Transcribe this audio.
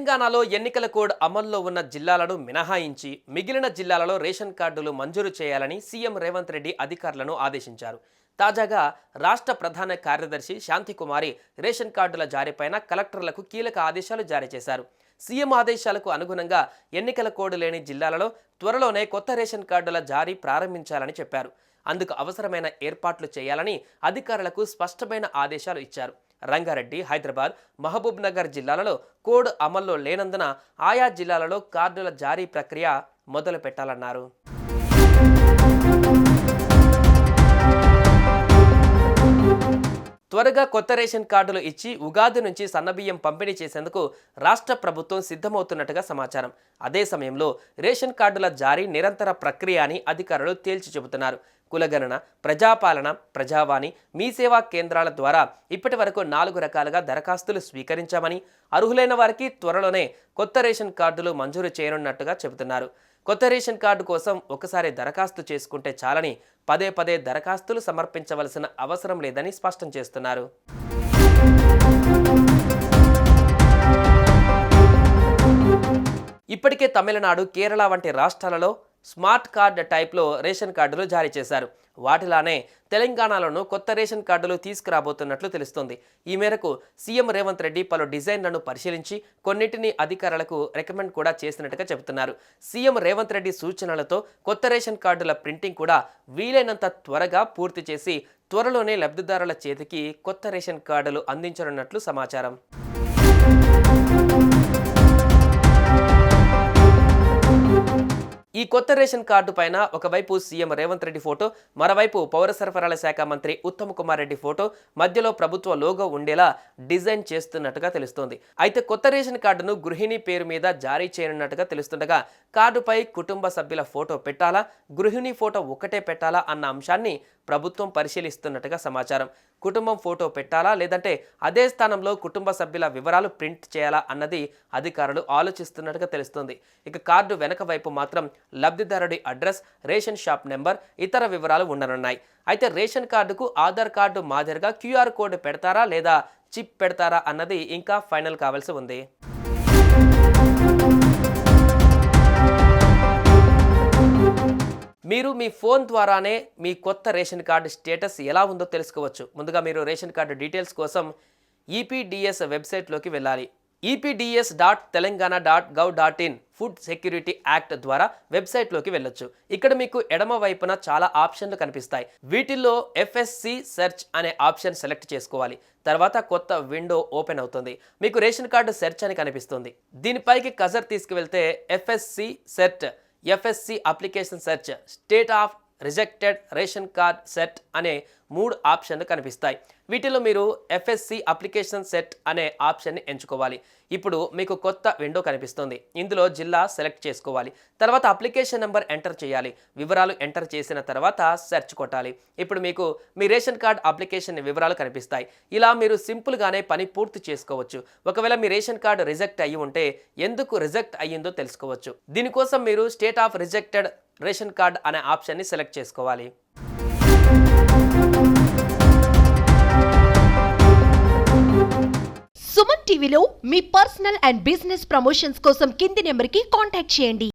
తెలంగాణలో ఎన్నికల కోడ్ అమల్లో ఉన్న జిల్లాలను మినహాయించి మిగిలిన జిల్లాలలో రేషన్ కార్డులు మంజూరు చేయాలని సీఎం రేవంత్ రెడ్డి అధికారులను ఆదేశించారు. తాజాగా రాష్ట్ర ప్రధాన కార్యదర్శి శాంతికుమారి రేషన్ కార్డుల జారీపైన కలెక్టర్లకు కీలక ఆదేశాలు జారీ చేశారు. సీఎం ఆదేశాలకు అనుగుణంగా ఎన్నికల కోడ్ లేని జిల్లాలలో త్వరలోనే కొత్త రేషన్ కార్డుల జారీ ప్రారంభించాలని చెప్పారు. అందుకు అవసరమైన ఏర్పాట్లు చేయాలని అధికారులకు స్పష్టమైన ఆదేశాలు ఇచ్చారు. రంగారెడ్డి హైదరాబాద్ మహబూబ్ నగర్ జిల్లాలలో కోడ్ అమల్లో లేనందున ఆయా జిల్లాలలో కార్డుల జారీ ప్రక్రియ మొదలు పెట్టాలన్నారు త్వరగా కొత్త రేషన్ కార్డులు ఇచ్చి ఉగాది నుంచి సన్నబియ్యం పంపిణీ చేసేందుకు రాష్ట్ర ప్రభుత్వం సిద్ధమవుతున్నట్టుగా సమాచారం. అదే సమయంలో రేషన్ కార్డుల జారీ నిరంతర ప్రక్రియ అని అధికారులు తేల్చి చెబుతున్నారు. కులగణన ప్రజాపాలన ప్రజావాణి మీ సేవా కేంద్రాల ద్వారా ఇప్పటి వరకు నాలుగు రకాలుగా దరఖాస్తులు స్వీకరించామని అర్హులైన వారికి త్వరలోనే కొత్త రేషన్ కార్డులు మంజూరు చేయనున్నట్టుగా చెబుతున్నారు. కొత్త రేషన్ కార్డు కోసం ఒకసారి దరఖాస్తు చేసుకుంటే చాలని పదే పదే దరఖాస్తులు సమర్పించవలసిన అవసరం లేదని స్పష్టం చేస్తున్నారు. ఇప్పటికే తమిళనాడు కేరళ వంటి రాష్ట్రాలలో స్మార్ట్ కార్డ్ టైప్లో రేషన్ కార్డులు జారీ చేశారు. వాటిలానే తెలంగాణలోనూ కొత్త రేషన్ కార్డులు తీసుకురాబోతున్నట్లు తెలుస్తోంది. ఈ మేరకు సీఎం రేవంత్ రెడ్డి పలు డిజైన్లను పరిశీలించి కొన్నిటిని అధికారులకు రికమెండ్ కూడా చేసినట్టుగా చెబుతున్నారు. సీఎం రేవంత్ రెడ్డి సూచనలతో కొత్త రేషన్ కార్డుల ప్రింటింగ్ కూడా వీలైనంత త్వరగా పూర్తి చేసి త్వరలోనే లబ్ధిదారుల చేతికి కొత్త రేషన్ కార్డులు అందించనున్నట్లు సమాచారం. ఈ కొత్త రేషన్ కార్డు పైన ఒకవైపు సీఎం రేవంత్ రెడ్డి ఫోటో మరోవైపు పౌర సరఫరాల శాఖ మంత్రి ఉత్తమ్ కుమార్ రెడ్డి ఫోటో మధ్యలో ప్రభుత్వ లోగో ఉండేలా డిజైన్ చేస్తున్నట్టుగా తెలుస్తోంది. అయితే కొత్త రేషన్ కార్డును గృహిణి పేరు మీద జారీ చేయనున్నట్టుగా తెలుస్తుండగా కార్డుపై కుటుంబ సభ్యుల ఫోటో పెట్టాలా గృహిణి ఫోటో ఒకటే పెట్టాలా అన్న అంశాన్ని ప్రభుత్వం పరిశీలిస్తున్నట్టుగా సమాచారం. కుటుంబం ఫోటో పెట్టాలా? లేదంటే అదే స్థానంలో కుటుంబ సభ్యుల వివరాలు ప్రింట్ చేయాలా అన్నది అధికారులు ఆలోచిస్తున్నట్టుగా తెలుస్తుంది. ఇక కార్డు వెనక వైపు మాత్రం లబ్ధిదారుడి అడ్రస్ రేషన్ షాప్ నెంబర్ ఇతర వివరాలు ఉండనున్నాయి. అయితే రేషన్ కార్డుకు ఆధార్ కార్డు మాదిరిగా క్యూఆర్ కోడ్ పెడతారా లేదా చిప్ పెడతారా అన్నది ఇంకా ఫైనల్ కావాల్సి ఉంది. మీరు మీ ఫోన్ ద్వారానే మీ కొత్త రేషన్ కార్డు స్టేటస్ ఎలా ఉందో తెలుసుకోవచ్చు. ముందుగా మీరు రేషన్ కార్డు డీటెయిల్స్ కోసం ఈపీడిఎస్ వెబ్సైట్లోకి వెళ్ళాలి. EPDS dot Telangana dot gov dot in food security act ద్వారా వెబ్సైట్లోకి వెళ్ళొచ్చు. ఇక్కడ మీకు ఎడమ వైపున చాలా ఆప్షన్లు కనిపిస్తాయి. వీటిల్లో ఎఫ్ఎస్సి సెర్చ్ అనే ఆప్షన్ సెలెక్ట్ చేసుకోవాలి. తర్వాత కొత్త విండో ఓపెన్ అవుతుంది. మీకు రేషన్ కార్డు సెర్చ్ అని కనిపిస్తుంది. దీనిపైకి cursor తీసుకువెళ్తే FSC search FSC application search. State of rejected ration card set అనే మూడు ఆప్షన్లు కనిపిస్తాయి. వీటిలో మీరు ఎఫ్ఎస్సి అప్లికేషన్ సెట్ అనే ఆప్షన్ని ఎంచుకోవాలి. ఇప్పుడు మీకు కొత్త విండో కనిపిస్తుంది. ఇందులో జిల్లా సెలెక్ట్ చేసుకోవాలి. తర్వాత అప్లికేషన్ నెంబర్ ఎంటర్ చేయాలి. వివరాలు ఎంటర్ చేసిన తర్వాత సెర్చ్ కొట్టాలి. ఇప్పుడు మీకు మీ రేషన్ కార్డ్ అప్లికేషన్ వివరాలు కనిపిస్తాయి. ఇలా మీరు సింపుల్గానే పని పూర్తి చేసుకోవచ్చు. ఒకవేళ మీ రేషన్ కార్డు రిజెక్ట్ అయ్యి ఉంటే ఎందుకు రిజెక్ట్ అయ్యిందో తెలుసుకోవచ్చు. దీనికోసం మీరు state of rejected ration card అనే ఆప్షన్ని సెలెక్ట్ చేసుకోవాలి. సుమన్ టీవీలో మీ పర్సనల్ అండ్ బిజినెస్ ప్రమోషన్స్ కోసం కింది నెంబర్కి కాంటాక్ట్ చేయండి.